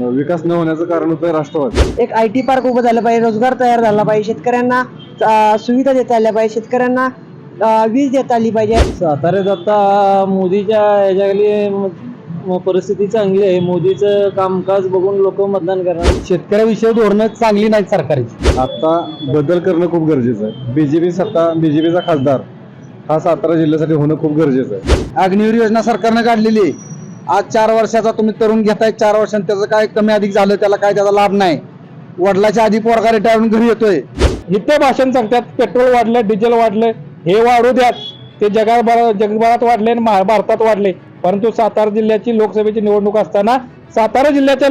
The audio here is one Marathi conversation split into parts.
विकास न होण्याचं कारण होतं राष्ट्रवादी. एक आय टी पार्क उभं झालं पाहिजे रोजगार तयार झाला पाहिजे शेतकऱ्यांना सुविधा देता आल्या पाहिजे शेतकऱ्यांना वीज देता आली पाहिजे. साताऱ्यात आता मोदीच्या ह्याच्याखाली परिस्थिती चांगली आहे. मोदीचं कामकाज बघून लोक मतदान करणार. शेतकऱ्याविषयी धोरणं चांगली नाहीत सरकारची. आता बदल करणं खूप गरजेचं आहे. बीजेपी सत्ता बीजेपीचा खासदार हा सातारा जिल्ह्यासाठी होणं खूप गरजेचं आहे. अग्निवीर योजना सरकारनं काढलेली आहे. आज चार वर्षाचा तुम्ही तरुण घेताय चार वर्षांनी त्याचं काय कमी अधिक झालं त्याला काय त्याचा लाभ नाही. वडिलाच्या आधी पोरगा रिटायर घरी येतोय. इथे भाषण सांगतात पेट्रोल वाढलं डिझेल वाढलं हे वाढू द्यात ते जगभर जगभरात वाढले आणि भारतात वाढले. परंतु सातारा जिल्ह्याची लोकसभेची निवडणूक असताना सातारा जिल्ह्याच्या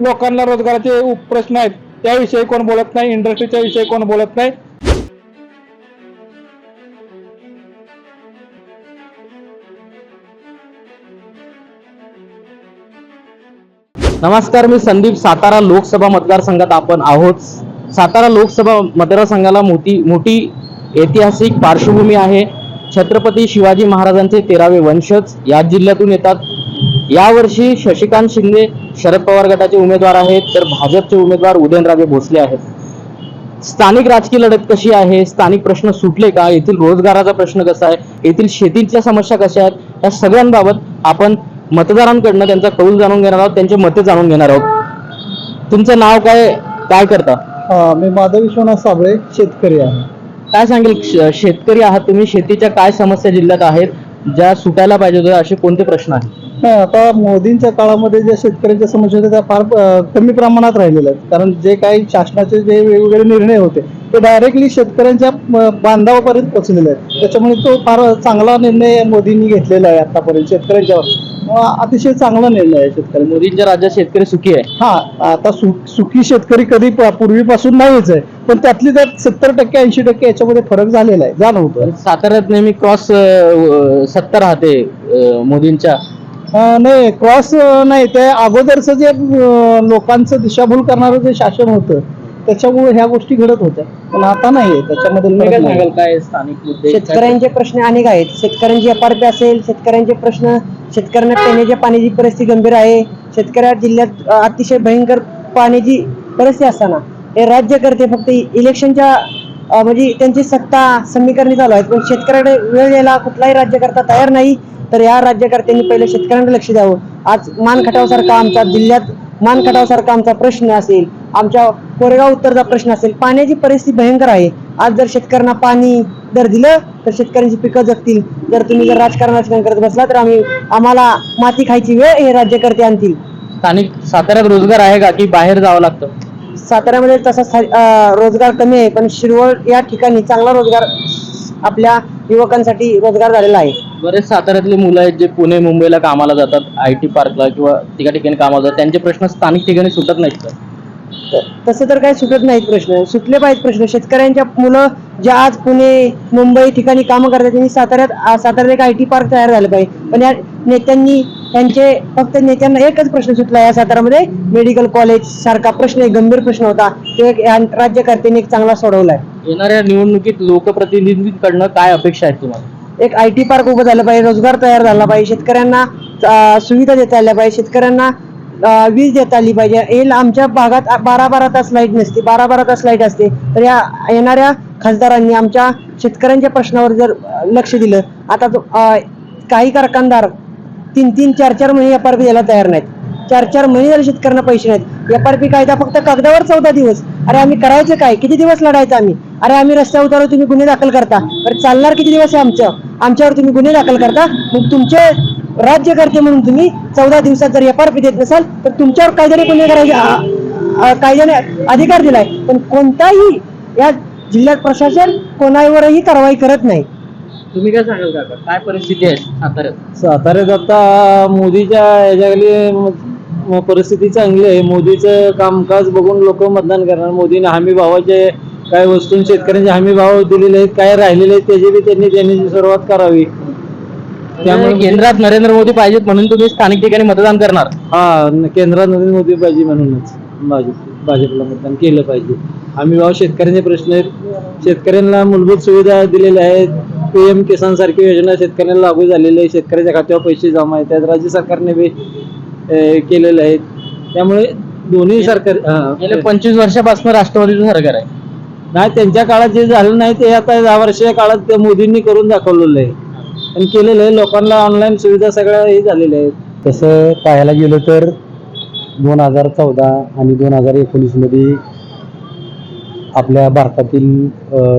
लोकांना रोजगाराचे प्रश्न आहेत. त्याविषयी कोण बोलत नाही इंडस्ट्रीच्या विषयी कोण बोलत नाही. नमस्कार मी संदीप सातारा लोकसभा मतदारसंघात आपण आहोत. सातारा लोकसभा मतदारसंघाला मोठी मोठी ऐतिहासिक पार्श्वभूमी आहे. छत्रपती शिवाजी महाराजांचे तेरावे वंशज या जिल्ह्यातून येतात. यावर्षी शशिकांत शिंदे शरद पवार गटाचे उमेदवार आहेत तर भाजपचे उमेदवार उदयनराजे भोसले आहेत. स्थानिक राजकीय लढत कशी आहे? स्थानिक प्रश्न सुटले का? येथील रोजगाराचा प्रश्न कसा आहे? येथील शेतीच्या समस्या कशा आहेत? या सगळ्यांबाबत आपण मतदारांकडनं त्यांचा कौल जाणून घेणार आहोत त्यांची मते जाणून घेणार आहोत. तुमचं नाव काय काय करता? मी माधव विश्वनाथ साबळे शेतकरी आहे. काय सांगेल श- शेतकरी आहात तुम्ही? शेतीच्या काय समस्या जिल्ह्यात आहेत ज्या सुटायला पाहिजे होत्या असे कोणते प्रश्न आहेत? नाही आता मोदींच्या काळामध्ये ज्या शेतकऱ्यांच्या समस्या होत्या त्या फार अ, कमी प्रमाणात राहिलेल्या आहेत. कारण जे काही शासनाचे जे वेगवेगळे निर्णय होते ते डायरेक्टली शेतकऱ्यांच्या अ, बांधावापर्यंत पोहोचलेले आहेत. त्याच्यामुळे तो फार चांगला निर्णय मोदींनी घेतलेला आहे आतापर्यंत शेतकऱ्यांच्यावर. अ, अतिशय चांगला निर्णय आहे शेतकरी. मोदींच्या राज्यात शेतकरी सुखी आहे. हा आता सु सुखी शेतकरी कधी प- पूर्वीपासून नाहीच आहे. पण त्यातली त्यात सत्तर टक्के ऐंशी टक्के याच्यामध्ये फरक झालेला आहे. जाणवतो साताऱ्यात नेहमी क्रॉस सत्ता राहते अं, मोदींच्या. अं, नाही क्रॉस नाही. ते अगोदरचं जे अं, लोकांचं दिशाभूल करणारं जे शासन होतं त्याच्यामुळे ह्या गोष्टी घडत होत्या. पण आता नाही त्याच्यामध्ये काय स्थानिक मुद्दे? शेतकऱ्यांचे प्रश्न अनेक आहेत. शेतकऱ्यांची एफ आर पी असेल शेतकऱ्यांचे प्रश्न शेतकऱ्यांना पिण्याच्या पाण्याची परिस्थिती गंभीर आहे. शेतकऱ्या जिल्ह्यात अतिशय भयंकर पाण्याची परिस्थिती असताना हे राज्यकर्ते फक्त इलेक्शनच्या म्हणजे त्यांची सत्ता समीकरणे चालू आहेत. पण शेतकऱ्याकडे वेळ द्यायला कुठलाही राज्यकर्ता तयार नाही. तर या राज्यकर्त्यांनी पहिले शेतकऱ्यांकडे लक्ष द्यावं. आज मान खटावसारखा आमच्या जिल्ह्यात मान खटावसारखा आमचा प्रश्न असेल आमच्या कोरेगाव उत्तरचा प्रश्न असेल पाण्याची परिस्थिती भयंकर आहे. आज जर शेतकऱ्यांना पाणी जर दिलं तर शेतकऱ्यांची पिकं जगतील. जर तुम्ही जर राजकारण करत बसला तर आम्ही आम्हाला माती खायची वेळ हे राज्यकर्ते आणतील. स्थानिक साताऱ्यात रोजगार आहे का? की बाहेर जावं लागतं? साताऱ्यामध्ये तसा रोजगार कमी आहे पण शिरवळ या ठिकाणी चांगला रोजगार आपल्या युवकांसाठी रोजगार झालेला आहे. बरेच साताऱ्यातले मुलं आहेत जे पुणे मुंबईला कामाला जातात आय टी पार्कला किंवा त्या ठिकाणी कामाला जातात. त्यांचे प्रश्न स्थानिक ठिकाणी सुटत नाहीत त- तसं तर काही सुटत नाहीत प्रश्न. सुटले पाहिजेत प्रश्न. शेतकऱ्यांच्या मुलं जे आज पुणे मुंबई ठिकाणी कामं करतात त्यांनी साताऱ्यात साताऱ्यात एक आय टी पार्क तयार झालं पाहिजे. पण या नेत्यांनी त्यांचे फक्त नेत्यांना एकच प्रश्न सुटला या साताऱ्यामध्ये. मेडिकल कॉलेज सारखा प्रश्न एक गंभीर प्रश्न होता. तो एक राज्यकर्त्यांनी एक चांगला सोडवलाय. येणाऱ्या निवडणुकीत लोकप्रतिनिधींकडनं काय अपेक्षा आहेत तुम्हाला? एक आय टी पार्क उभं झालं पाहिजे रोजगार तयार झाला पाहिजे शेतकऱ्यांना सुविधा देता आल्या पाहिजे शेतकऱ्यांना वीज देता आली पाहिजे. येईल आमच्या भागात बारा बारा तास लाइट नसते बारा बारा तास लाइट असते. तर या येणाऱ्या खासदारांनी आमच्या शेतकऱ्यांच्या प्रश्नावर जर लक्ष दिलं आता काही कारखानदार तीन तीन चार चार महिने एफ आर पी द्यायला तयार नाहीत. चार चार महिने झाले शेतकऱ्यांना पैसे नाहीत एफ आर पी कायदा फक्त कागदावर चौदा दिवस. अरे आम्ही करायचं काय? किती दिवस लढायचं आम्ही? अरे आम्ही रस्त्यावर उतारलो तुम्ही गुन्हे दाखल करता. अरे चालणार किती दिवस आहे आमचं? आमच्यावर तुम्ही गुन्हे दाखल करता. मग तुमचे राज्यकर्ते म्हणून तुम्ही चौदा दिवसात जर एफ आर पी देत नसाल तर तुमच्यावर कायद्याने गुन्हे करायचे. कायद्याने अधिकार दिलाय. पण कोणताही या जिल्ह्यात प्रशासन कोणावरही कारवाई करत नाही. तुम्ही काय सांगाल काय परिस्थिती आहे साताऱ्यात? साताऱ्यात आता मोदीच्या म- परिस्थिती चांगली आहे. मोदीचं कामकाज बघून लोक मतदान करणार. मोदीने हमी भावाचे काय वस्तू शेतकऱ्यांचे हमी भाव दिलेले आहेत काय राहिलेले आहेत त्याची बी त्यांनी त्यांनी सुरुवात करावी. त्यामुळे केंद्रात नरेंद्र मोदी पाहिजेत म्हणून तुम्ही स्थानिक ठिकाणी मतदान करणार. हा केंद्रात नरेंद्र मोदी पाहिजे म्हणूनच भाजप भाजपला मतदान केलं पाहिजे. आम्ही भाव शेतकऱ्यांचे प्रश्न आहेत. शेतकऱ्यांना मूलभूत सुविधा दिलेल्या आहेत. पी एम किसान सारखी योजना शेतकऱ्यांना लागू झालेली आहे. शेतकऱ्याच्या खात्यावर पैसे जमा येतात राज्य सरकारने बी केलेले आहेत. त्यामुळे दोन्ही सरकार गेल्या पंचवीस वर्षापासून राष्ट्रवादीचं सरकार आहे. नाही त्यांच्या काळात जे झालं नाही ते आता दहा वर्षाच्या काळात ते मोदींनी करून दाखवलेलं आहे. आणि केलेलं आहे. लोकांना ऑनलाईन सुविधा सगळ्या हे झालेल्या आहेत. तसं पाहायला गेलं तर दोन हजार चौदा आणि दोन हजार एकोणीसमध्ये आपल्या भारतातील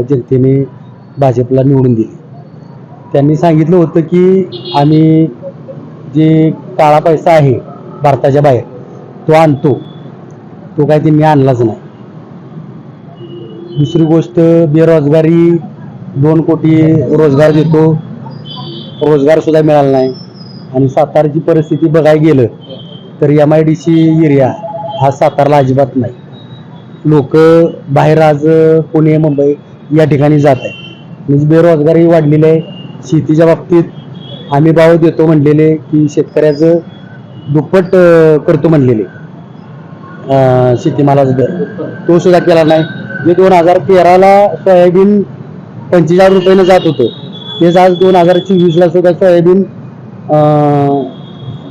जनतेने भाजपला निवडून दिले. त्यांनी सांगितलं होतं की आम्ही जे काळा पैसा आहे भारताच्या बाहेर. तो आणतो. तो काय त्यांनी आणलाच नाही. दुसरी गोष्ट बेरोजगारी दोन कोटी रोजगार देतो. रोजगार सुद्धा मिळाला नाही. आणि सातारची परिस्थिती बघायला गेलं तर M I D C area हा सातारला अजिबात नाही. लोक बाहेर आज पुणे मुंबई या ठिकाणी जात आहे म्हणजे बेरोजगारी वाढलेली आहे. शेतीच्या बाबतीत आम्ही भाव देतो म्हणलेले की शेतकऱ्याचं दुप्पट करतो म्हणलेले. शेतीमालाचा दर. तो सुद्धा केला नाही. जे दोन हजार तेराला सोयाबीन पंचेचाळीस रुपयानं जात होतं. तेच आज दोन हजार चोवीसला सुद्धा सोयाबीन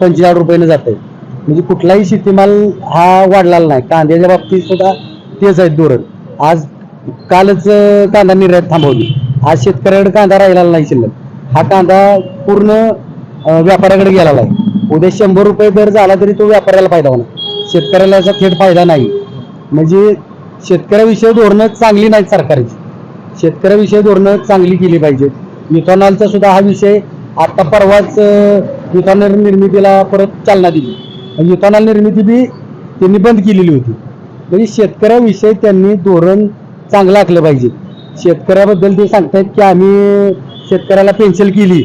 पंचेचाळीस रुपयानं जात आहे. म्हणजे कुठलाही शेतीमाल हा वाढलेला नाही. कांद्याच्या बाबतीत सुद्धा तेच आहेत धोरण. आज कालच कांदा निर्यात थांबवली. आज शेतकऱ्याकडे कांदा राहिलेला नाही शिल्लक. हा कांदा पूर्ण व्यापाऱ्याकडे गेलेला आहे उद्या शंभर रुपये दर झाला तरी तो व्यापाऱ्याला फायदा होणार. शेतकऱ्याला याचा थेट फायदा नाही. म्हणजे शेतकऱ्याविषयी धोरणं चांगली नाहीत सरकारची. शेतकऱ्याविषयी धोरणं चांगली केली पाहिजेत. इथॉनॉलचा सुद्धा हा विषय आता परवाच अं, इथॉनॉल निर्मितीला परत चालना दिली. इथॉनॉल निर्मिती बी त्यांनी बंद केलेली होती. म्हणजे शेतकऱ्याविषयी त्यांनी धोरण चांगलं आखलं पाहिजे. शेतकऱ्याबद्दल ते सांगतायत की आम्ही शेतकऱ्याला पेन्शन केली.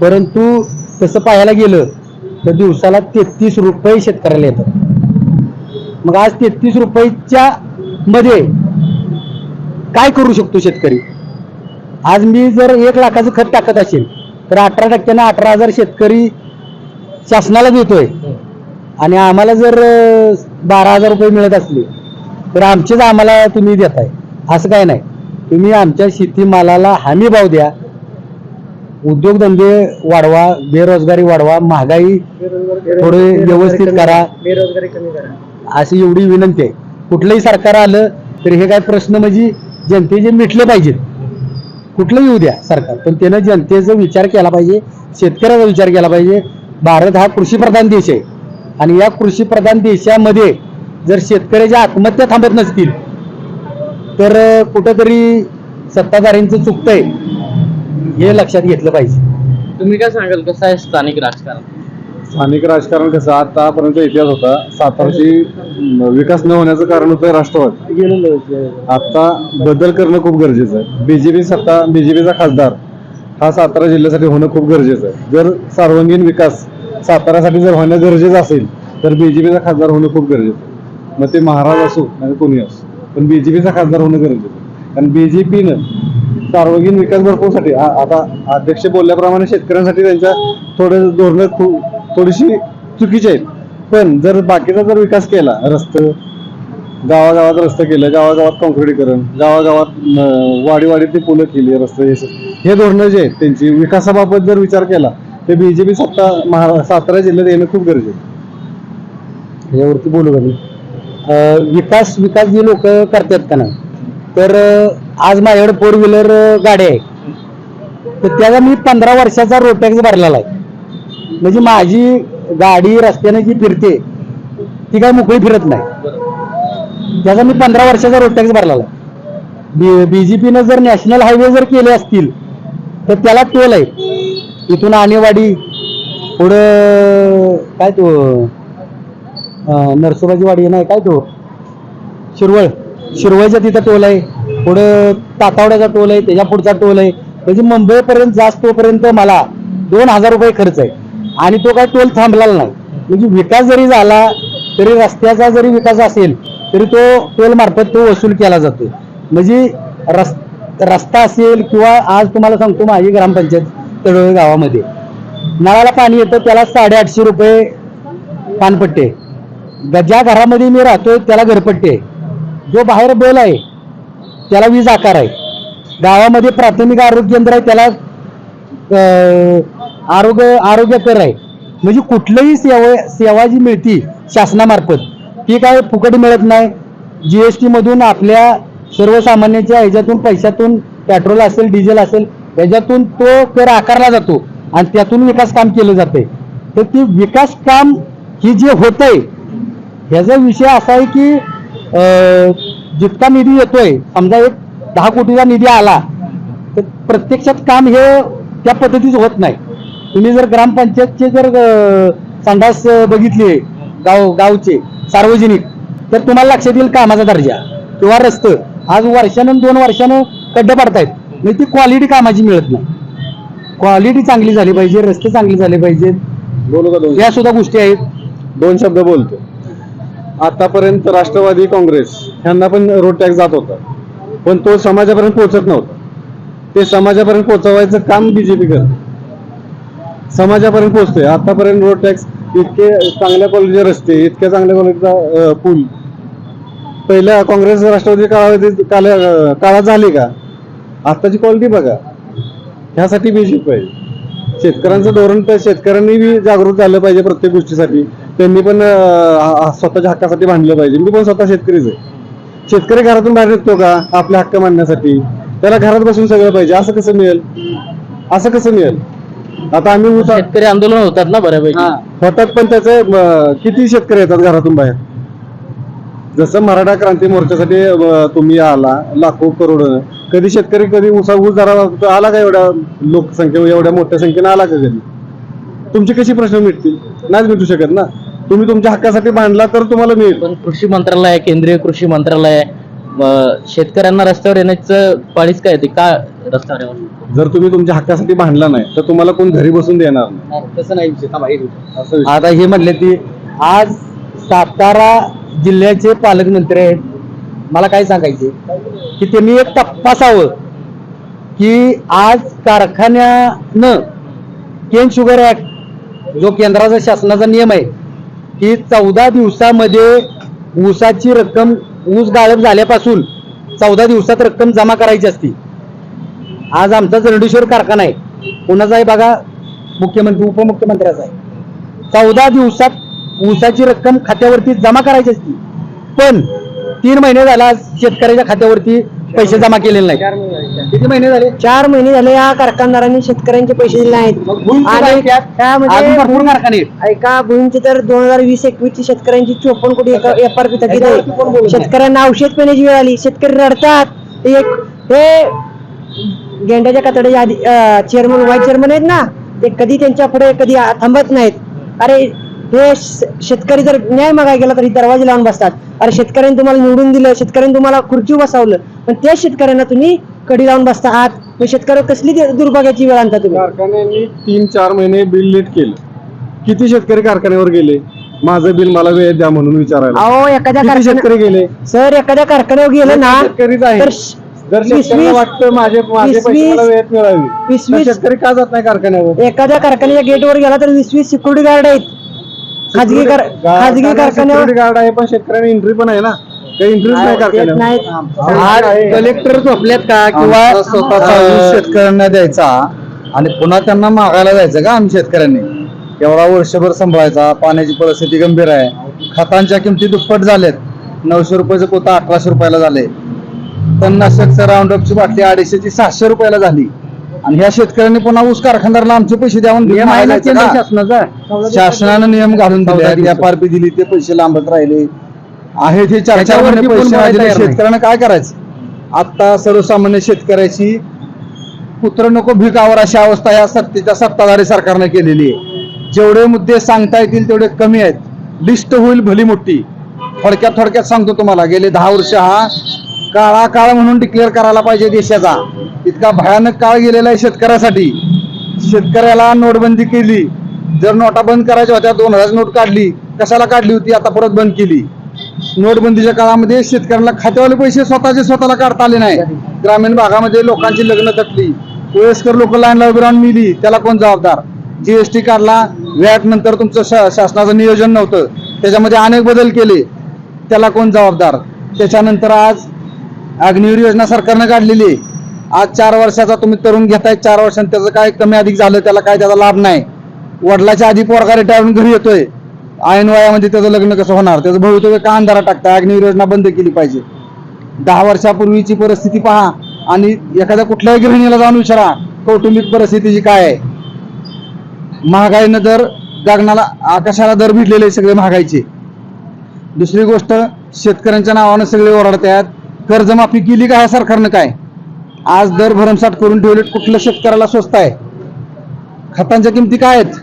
परंतु तसं पाहायला गेलं तर दिवसाला तेहतीस रुपये शेतकऱ्याला येतात. मग आज तेहतीस रुपयाच्या मध्ये काय करू शकतो शेतकरी? आज मी जर एक लाखाचं खत टाकत असेल तर अठरा टक्क्यानं अठरा हजार शेतकरी शासनाला देतोय. आणि आम्हाला जर बारा हजार रुपये मिळत असले तर आमचेच आम्हाला तुम्ही देताय. असं काय नाही. तुम्ही आमच्या शेतीमालाला हमी भाव द्या. उद्योगधंदे वाढवा बेरोजगारी वाढवा महागाई थोडे व्यवस्थित करा. बेरोजगारी कमी करा. अशी एवढी विनंती आहे. कुठलंही सरकार आलं तर हे काय प्रश्न म्हणजे जनतेचे मिटले पाहिजेत. कुठलंही येऊ द्या सरकार. पण त्यानं जनतेचा विचार केला पाहिजे शेतकऱ्याचा विचार केला पाहिजे. भारत हा कृषीप्रधान देश आहे. आणि या कृषीप्रधान देशामध्ये जर शेतकऱ्याच्या आत्महत्या थांबत नसतील तर कुठंतरी सत्ताधाऱ्यांचं चुकतंय. हे लक्षात घेतलं पाहिजे. तुम्ही काय सांगाल कसं आहे स्थानिक राजकारण? स्थानिक राजकारण कसं आतापर्यंत इतिहास होता. सातारची म, विकास न होण्याचं कारण होतं राष्ट्रवादी. आता बदल करणं खूप गरजेचं आहे. बीजेपी सत्ता बीजेपीचा खासदार हा सातारा जिल्ह्यासाठी होणं खूप गरजेचं आहे. जर सर्वांगीण विकास साताऱ्यासाठी जर होणं गरजेचं असेल तर बीजेपीचा खासदार होणं खूप गरजेचं आहे. मग ते महाराज असो नाही कोणी असो. पण बीजेपीचा खासदार होणं गरजेचं आहे. कारण बीजेपीनं सार्वजनिक विकास भरपूरसाठी. आता अध्यक्ष बोलल्याप्रमाणे शेतकऱ्यांसाठी त्यांच्या थोडे धोरणं थोडीशी चुकीची आहेत. पण जर बाकीचा जर विकास केला रस्ते गावागावात रस्ते केले गावागावात काँक्रिटीकरण गावागावात वाडी वाडीतली पुलं केली रस्ते हे धोरणं जे आहेत त्यांची विकासाबाबत जर विचार केला तर बीजेपी सत्ता महारा सातारा जिल्ह्यात येणं खूप गरजेचं. यावरती बोलू का मी? विकास विकास जे लोक करतात का नाही तर आज माझ्याकडे फोर व्हीलर गाडी आहे. तर त्याचा मी पंधरा वर्षाचा रोड टॅक्स भरलेला आहे. म्हणजे माझी गाडी रस्त्याने जी फिरते ती काय मोकळी फिरत नाही. त्याचा मी पंधरा वर्षाचा रोड टॅक्स भरलेला आहे. बी जे पीनं जर नॅशनल हायवे जर केले असतील तर त्याला टोल आहे. इथून आणेवाडी पुढं काय तो नरसोबाची वाडी नाही काय तो शिरवळ. शिरवळच्या तिथं टोल आहे. पुढं तातावड्याचा टोल आहे त्याच्या पुढचा टोल आहे. म्हणजे मुंबईपर्यंत जास्त तोपर्यंत मला दोन हजार रुपये खर्च आहे. आणि तो काय टोल थांबलेला नाही. म्हणजे विकास जरी झाला तरी रस्त्याचा जरी विकास असेल तरी तो टोल मार्फत तो वसूल केला जातो. म्हणजे रस् रस्ता असेल किंवा आज तुम्हाला सांगतो माझी ग्रामपंचायत तळवळ गावामध्ये. नळाला पाणी येतं त्याला साडेआठशे रुपये पानपट्टे. ज्या घरामध्ये मी राहतोय त्याला घरपट्टी. आहे जो बाहेर बेल आहे त्याला वीज आकार आहे. गावामध्ये प्राथमिक आरोग्य केंद्र आहे त्याला अं, आरोग्य आरोग्य कर आहे. म्हणजे कुठलीही सेवा सेवा जी मिळती शासनामार्फत ती काय फुकट मिळत नाही. जी एस मधून आपल्या सर्वसामान्यांच्या ह्याच्यातून पैशातून पेट्रोल असेल डिझेल असेल ह्याच्यातून तो कर आकारला जातो आणि त्यातून विकास काम केलं जाते तर ती विकास काम ही जे होत आहे ह्याचा विषय असा आहे की जितका निधी येतोय समजा एक दहा कोटीचा निधी आला तर प्रत्यक्षात काम हे त्या पद्धतीचं होत नाही. तुम्ही जर ग्रामपंचायतचे जर संडास बघितले गाव गावचे सार्वजनिक तर तुम्हाला लक्षात येईल कामाचा दर्जा किंवा रस्तं. आज वर्षानं दोन वर्षानं खड्डे पडतायत. म्हणजे ती क्वालिटी कामाची मिळत नाही. क्वालिटी चांगली झाली पाहिजे रस्ते चांगले झाले पाहिजेत. या सुद्धा गोष्टी आहेत. दोन शब्द बोलतो. आतापर्यंत राष्ट्रवादी काँग्रेस ह्यांना पण रोड टॅक्स जात होता. पण तो समाजापर्यंत पोहोचत नव्हता. ते समाजापर्यंत पोहोचवायचं काम बीजेपी करत. समाजापर्यंत पोहोचतोय. आतापर्यंत रोड टॅक्स इतके चांगल्या क्वालिटीचे रस्ते इतक्या चांगल्या क्वालिटीचा पूल. पहिल्या काँग्रेस राष्ट्रवादी काळामध्ये काळात झाली का? आताची क्वालिटी बघा. ह्यासाठी बीजेपी पाहिजे शेतकऱ्यांचं धोरण तर शेतकऱ्यांनी बी जागृत झालं पाहिजे प्रत्येक गोष्टीसाठी. त्यांनी पण अं, स्वतःच्या हक्कासाठी भांडलं पाहिजे. मी पण स्वतः शेतकरीच आहे. शेतकरी घरातून बाहेर निघतो का? आपले हक्क मांडण्यासाठी. त्याला घरात बसून सगळं पाहिजे. असं कसं मिळेल? असं कसं मिळेल? आता आम्ही ऊस शेतकरी आंदोलन होतात ना बऱ्यापैकी. होतात पण त्याचे अं, किती शेतकरी येतात घरातून बाहेर? जसं मराठा क्रांती मोर्चासाठी अं, तुम्ही आला लाखो करोड. कधी शेतकरी कधी उसा ऊस जरा आला का एवढ्या लोकसंख्या एवढ्या मोठ्या संख्येने आला का कधी? तुमचे कशी प्रश्न मिटतील? नाहीच मिटू शकत ना. तुम्ही तुमच्या हक्कासाठी भांडला तर तुम्हाला मिळेल पण कृषी मंत्रालय आहे, केंद्रीय कृषी मंत्रालय. अं, शेतकऱ्यांना रस्त्यावर येण्याचं पाळीच काय ते का रस्त्यावर यावं? जर तुम्ही तुमच्या हक्कासाठी भांडला नाही तर तुम्हाला कोण घरी बसून देणार नाही तसं नाही विषय. थांबा, एक मिनिट. असं विषय. आता हे म्हणले की आज सातारा जिल्ह्याचे पालकमंत्री आहेत मला काय सांगायचे की त्यांनी एक तपासावं की आज कारखान्यानं केन शुगर ऍक्ट जो केंद्राचा शासनाचा नियम आहे की चौदा दिवसामध्ये ऊसाची रक्कम ऊस गाळप झाल्यापासून चौदा दिवसात रक्कम जमा करायची असती. आज आमचा जरडेश्वर कारखाना आहे. कोणाचा आहे बघा? मुख्यमंत्री उपमुख्यमंत्र्याचा आहे. चौदा दिवसात ऊसाची रक्कम खात्यावरती जमा करायची असती. पण तीन महिने झाला शेतकऱ्याच्या खात्यावरती पैसे जमा केलेले नाही किती महिने झाले? चार महिने झाले या कारखानदारांनी शेतकऱ्यांचे पैसे दिले नाहीत. आणि अजून त्यामध्ये भरपूर कारखाने आहेत. ऐका भूमीची तर दोन हजार वीस एकवीस ची शेतकऱ्यांची चोपन्न कोटी एफ आर पी थकीत आहे. शेतकऱ्यांना औषध पिण्याची वेळ आली. शेतकरी रडतात. एक हे गेंड्याच्या कातड्याच्या आधी चेअरमन व्हाईस चेअरमन आहेत ना? ते कधी त्यांच्या पुढे कधी आ- थांबत नाहीत. अरे हे शेतकरी जर न्याय मागायला गेला तरी दरवाजे लावून बसतात. अरे शेतकऱ्यांनी तुम्हाला निवडून दिलं शेतकऱ्यांनी तुम्हाला खुर्ची बसवलं पण त्या शेतकऱ्यांना तुम्ही कडी लावून बसता आहात शेतकऱ्यावर कसली दुर्भाग्याची वेळ आणता तुम्ही? कारखान्यांनी तीन चार महिने बिल लेट केलं. किती शेतकरी कारखान्यावर गेले? माझं बिल मला वेळ द्या म्हणून विचारायला. अहो एखाद्या किती कारखान्या शेतकरी गेले? सर एखाद्या कारखान्यावर गेलं ना शेतकरीच आहे. तर जर वीस- शेतकऱ्याला वीस- वाटतं माझे माझे वीस- पैसे मला वीस- वेळेत मिळावी. वीस- तर वीस- शेतकरी का जात नाही कारखान्यावर? एखाद्या कारखान्याच्या गेटवर गेला तर वीस वीस सिक्युरिटी गार्ड आहेत. खाजगी कार- खाजगी कारखान्यावर गार्ड आहे पण शेतकऱ्यांना एंट्री पण आहे ना. आज कलेक्टर झोपल्यात का? किंवा शेतकऱ्यांना द्यायचा आणि पुन्हा त्यांना मागायला जायचं का आम्ही शेतकऱ्यांनी? एवढा वर्षभर सांभाळायचा पाण्याची परिस्थिती गंभीर आहे. खतांच्या किमती दुप्पट झाल्यात नऊशे रुपयाचं पोतं अठराशे रुपयाला झाले. तणनाशकचं राऊंडअपची बाटली अडीचशेची सहाशे रुपयाला झाली. आणि ह्या शेतकऱ्यांनी पुन्हा ऊस कारखानदाराला आमचे पैसे द्यावून शासनानं नियम घालून चौदा दिले ते पैसे लांबत राहिले. आहे ते चार चार पैसे. शेतकऱ्यानं काय करायचं? आता सर्वसामान्य शेतकऱ्याची पुत्र नको भिकावर अशी अवस्था या सत्तेच्या सत्ताधारी सरकारने केलेली आहे. जेवढे मुद्दे सांगता येतील तेवढे कमी आहेत. लिस्ट होईल भली मोठी थोडक्यात थोडक्यात सांगतो तुम्हाला. गेले दहा वर्ष हा काळा काळ म्हणून डिक्लेअर करायला पाहिजे देशाचा. इतका भयानक काळ गेलेला आहे शेतकऱ्यासाठी. शेतकऱ्याला नोटबंदी केली. जर नोटा बंद करायच्या होत्या दोन हजार नोट काढली. कशाला काढली होती? आता परत बंद केली. नोटबंदीच्या काळामध्ये शेतकऱ्यांना खात्यावाले पैसे स्वतःचे स्वतःला काढता आले नाही. ग्रामीण भागामध्ये लोकांची लग्न तटली वयस्कर लोक लाईनला उभी राहून मिली. त्याला कोण जबाबदार? जीएसटी काढला. व्याट नंतर तुमचं शा- शासनाचं नियोजन नव्हतं. त्याच्यामध्ये अनेक बदल केले. त्याला कोण जबाबदार? त्याच्यानंतर आज अग्निवीर योजना सरकारनं काढलेली आहे. आज चार वर्षाचा तुम्ही तरुण घेताय चार वर्षांनी त्याचं काय कमी अधिक झालं त्याला काय त्याचा लाभ नाही. वडिलाच्या आधी पोरगा रिटायर घरी येतोय. ऐन वयामध्ये त्याचं लग्न कसं होणार? त्याचं भवितव्य का अंधारा टाकता अग्निवीर योजना बंद केली पाहिजे. दहा वर्षापूर्वीची परिस्थिती पहा आणि एखाद्या कुठल्याही गृहिणीला जाऊन विचारा कौटुंबिक परिस्थितीची काय आहे. महागाईनं दर गगनाला आकाशाला दर भिडलेले सगळे महागाईचे. दुसरी गोष्ट शेतकऱ्यांच्या नावानं सगळे ओरडतात कर्जमाफी केली का ह्या सरकारनं काय? आज दर भरमसाठ करून ठेवले कुठल्या शेतकऱ्याला स्वस्त आहे? खतांच्या किमती काय आहेत?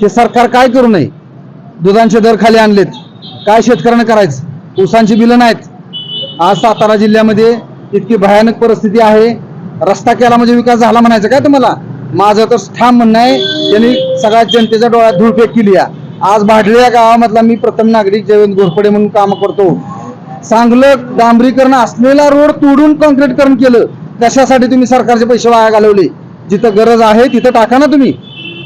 हे सरकार काय करू नये? दुधांचे दर खाली आणलेत. काय शेतकऱ्यांना करायचं? ऊसांची बिलं नाहीत. आज सातारा जिल्ह्यामध्ये इतकी भयानक परिस्थिती आहे. रस्ता केला म्हणजे विकास झाला म्हणायचं काय तुम्हाला? माझं तर ठाम म्हणणं आहे त्यांनी सगळ्या जनतेच्या डोळ्यात धूळफेक केली आहे आज भाडलेल्या गावामधला मी प्रथम नागरिक जयवंत घोरपडे म्हणून काम करतो. चांगलं डांबरीकरण असलेला रोड तोडून कॉन्क्रीटकरण केलं कशासाठी तुम्ही सरकारचे पैसे वाया घालवले? जिथं गरज आहे तिथं टाका ना तुम्ही.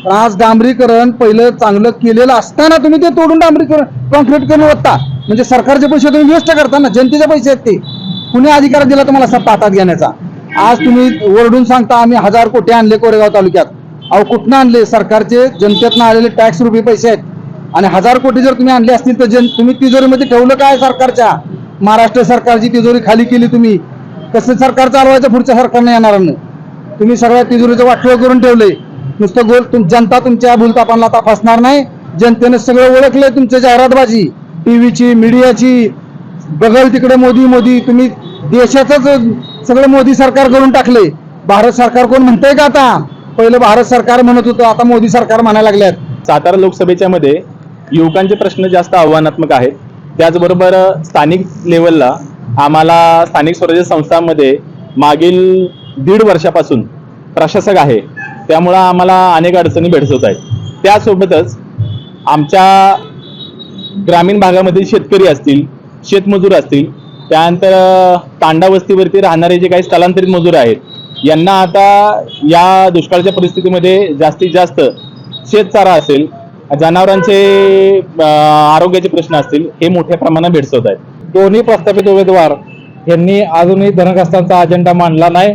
पण आज डांबरीकरण पहिलं चांगलं केलेलं असताना तुम्ही ते तोडून डांबरीकरण कॉन्क्रीटकरण वत्ता म्हणजे सरकारचे पैसे तुम्ही वेस्ट करता ना जनतेचे पैसे आहेत ते. कुणी अधिकार दिला तुम्हाला सत्ता हातात घेण्याचा? आज तुम्ही ओरडून सांगता आम्ही हजार कोटी आणले कोरेगाव तालुक्यात. अहो कुठनं आणले? सरकारचे जनतेतनं आलेले टॅक्स रुपये पैसे आहेत. आणि हजार कोटी जर तुम्ही आणले असतील तर जन तुम्ही तिजोरीमध्ये ठेवलं काय सरकारच्या? महाराष्ट्र सरकारची तिजोरी खाली केली तुम्ही कसं सरकार चालवायचं पुढच्या सरकारने येणाऱ्यांना तुम्ही सगळ्या तिजोरीचं वाटोळ करून ठेवले नुसतं गोल तुम जनता तुमच्या भूलतापांना तपासणार नाही. जनतेने सगळं ओळखलंय तुमच्या जाहिरातबाजी. टीव्हीची मीडियाची बघल तिकडे मोदी मोदी. तुम्ही देशाचंच सगळं मोदी सरकार करून टाकले भारत सरकार कोण म्हणतंय का आता? पहिलं भारत सरकार म्हणत होतं आता मोदी सरकार म्हणायला लागल्यात. सातारा लोकसभेच्या मध्ये युवकांचे प्रश्न जास्त आव्हानात्मक आहेत. त्याचबरोबर स्थानिक लेवलला आम्हाला स्थानिक स्वराज्य संस्थांमध्ये मागील दीड वर्षापासून प्रशासक आहे. त्यामुळं आम्हाला अनेक अडचणी भेडसवत आहेत. त्यासोबतच आमच्या ग्रामीण भागामधील शेतकरी असतील शेतमजूर असतील त्यानंतर तांडावस्तीवरती राहणारे जे काही स्थलांतरित मजूर आहेत यांना आता या दुष्काळाच्या परिस्थितीमध्ये जास्तीत जास्त शेतचारा असेल जनावरांचे आरोग्याचे प्रश्न असतील हे मोठ्या प्रमाणात भेडसवत आहेत. दोन्ही प्रस्थापित उमेदवार यांनी अजूनही धरणग्रस्तांचा अजेंडा मांडला नाही.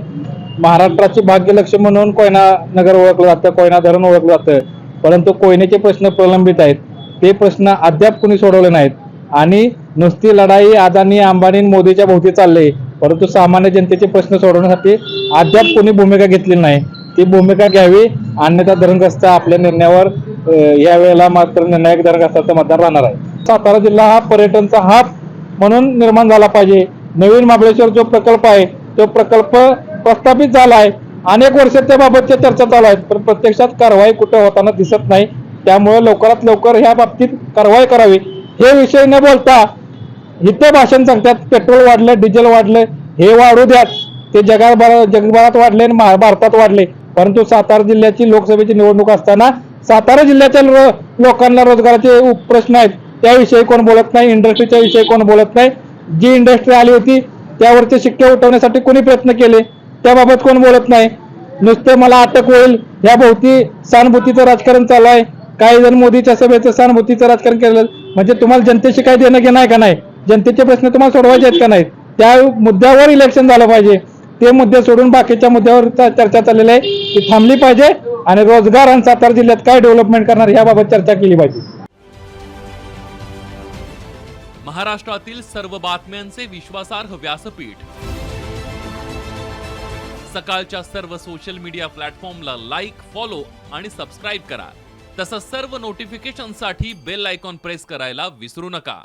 महाराष्ट्राचे भाग्यलक्ष म्हणून कोयना नगर ओळखलं जातं कोयना धरण ओळखलं जातं. परंतु कोयनेचे प्रश्न प्रलंबित आहेत. ते प्रश्न अद्याप कुणी सोडवले नाहीत. आणि नुसती लढाई अदानी अंबानी मोदीच्या भोवती चालले परंतु सामान्य जनतेचे प्रश्न सोडवण्यासाठी अद्याप कोणी भूमिका घेतली नाही. ती भूमिका घ्यावी अन्यथा धरणग्रस्त आपल्या निर्णयावर यावेळेला या वेळेला मात्र निर्णायक धरणग्रस्ताचं मतदान राहणार आहे. सातारा जिल्हा हा पर्यटनचा हाब म्हणून निर्माण झाला पाहिजे. नवीन महाबळेश्वर जो प्रकल्प आहे तो प्रकल्प प्रस्थापित झाला आहे. अनेक वर्ष त्याबाबतच्या चर्चा चालू आहेत पण प्रत्यक्षात कारवाई कुठे होताना दिसत नाही. त्यामुळे लवकरात लवकर ह्या बाबतीत कारवाई करावी. हे विषय न बोलता इथे भाषण सांगतात पेट्रोल वाढलं डिझेल वाढलं हे वाढू द्यात ते जगाभर जगभरात वाढले आणि भारतात वाढले. परंतु सातारा जिल्ह्याची लोकसभेची निवडणूक असताना सातारा जिल्ह्याच्या लोकांना रोजगाराचे प्रश्न आहेत. त्याविषयी कोण बोलत नाही इंडस्ट्रीच्या विषयी कोण बोलत नाही. जी इंडस्ट्री आली होती त्यावरचे शिक्के उठवण्यासाठी कोणी प्रयत्न केले त्याबाबत कोण बोलत नाही. नुसते मला अटक होईल या भोवती सहानुभूतीचं राजकारण चालू आहे. काही जण मोदीच्या सभेचं सहानुभूतीचं राजकारण केलं म्हणजे तुम्हाला जनतेशी काही देणं घेणं आहे का नाही? जनतेचे प्रश्न तुम्हाला सोडवायचे आहेत का नाही? त्या मुद्द्यावर इलेक्शन झालं पाहिजे. ते मुद्दे सोडून बाकीच्या मुद्द्यावर चर्चा चाललेली आहे. ती थांबली पाहिजे आणि रोजगार आणि सातारा जिल्ह्यात काय डेव्हलपमेंट करणार याबाबत चर्चा केली पाहिजे. महाराष्ट्रातील सर्व बातम्यांचे विश्वासार्ह व्यासपीठ. सकाळच्या सर्व सोशल मीडिया प्लॅटफॉर्मला लाईक फॉलो आणि सबस्क्राईब करा. तसंच सर्व नोटिफिकेशनसाठी बेल आयकॉन प्रेस करायला विसरू नका.